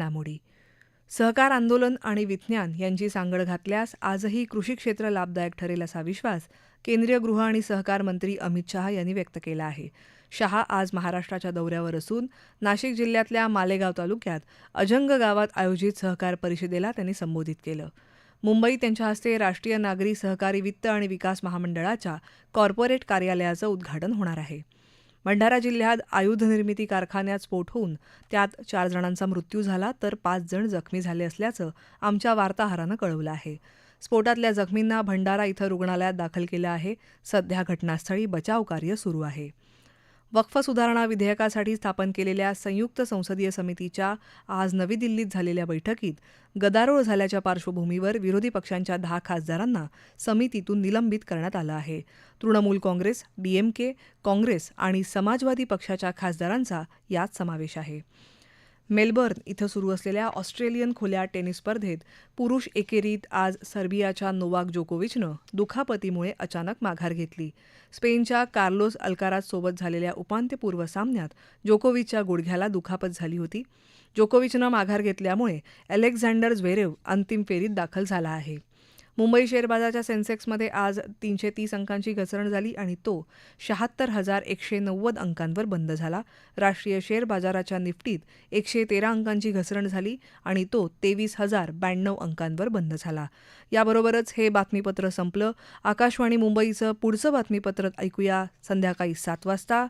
घडामोडी. सहकार आंदोलन आणि विज्ञान यांची सांगड घातल्यास आजही कृषी क्षेत्र लाभदायक ठरेल असा विश्वास केंद्रीय गृह आणि सहकार मंत्री अमित शहा यांनी व्यक्त केला आहे. शहा आज महाराष्ट्राच्या दौऱ्यावर असून नाशिक जिल्ह्यातल्या मालेगाव तालुक्यात अजंग गावात आयोजित सहकार परिषदेला त्यांनी संबोधित केलं. मुंबईत त्यांच्या हस्ते राष्ट्रीय नागरी सहकारी वित्त आणि विकास महामंडळाच्या कॉर्पोरेट कार्यालयाचं उद्घाटन होणार आहे. भंडारा जिल्ह्यात आयुध निर्मिती कारखान्यात स्फोट होऊन त्यात चार जणांचा मृत्यू झाला तर पाच जण जखमी झाले असल्याचं आमच्या वार्ताहरानं कळवलं आहे. स्फोटातल्या जखमींना भंडारा इथं रुग्णालयात दाखल केलं आहे. सध्या घटनास्थळी बचावकार्य सुरू आहे. वक्फ सुधारणा विधेयकासाठी स्थापन केलेल्या संयुक्त संसदीय समितीच्या आज नवी दिल्लीत झालेल्या बैठकीत गदारोळ झाल्याच्या पार्श्वभूमीवर विरोधी पक्षांच्या दहा खासदारांना समितीतून निलंबित करण्यात आलं आहे. तृणमूल काँग्रेस डीएमके काँग्रेस आणि समाजवादी पक्षाच्या खासदारांचा यात समावेश आहे. मेलबर्न इथं सुरू असलेल्या ऑस्ट्रेलियन खुल्या टेनिस स्पर्धेत पुरुष एकेरीत आज सर्बियाच्या नोवाक जोकोविचनं दुखापतीमुळे अचानक माघार घेतली. स्पेनच्या कार्लोस अल्काराज सोबत झालेल्या उपांत्यपूर्व सामन्यात जोकोविचच्या गुडघ्याला दुखापत झाली होती. जोकोविचनं माघार घेतल्यामुळे अलेक्झांडर झ्वेरेव अंतिम फेरीत दाखल झाला आहे. मुंबई शेअर बाजाराच्या सेन्सेक्समध्ये आज तीनशे तीस अंकांची घसरण झाली आणि तो शहात्तर हजार एकशे नव्वद अंकांवर बंद झाला. राष्ट्रीय शेअर बाजाराच्या निफ्टीत एकशे तेरा अंकांची घसरण झाली आणि तो तेवीस हजार ब्याण्णव अंकांवर बंद झाला. याबरोबरच हे बातमीपत्र संपलं. आकाशवाणी मुंबईचं पुढचं बातमीपत्र ऐकूया संध्याकाळी सात वाजता.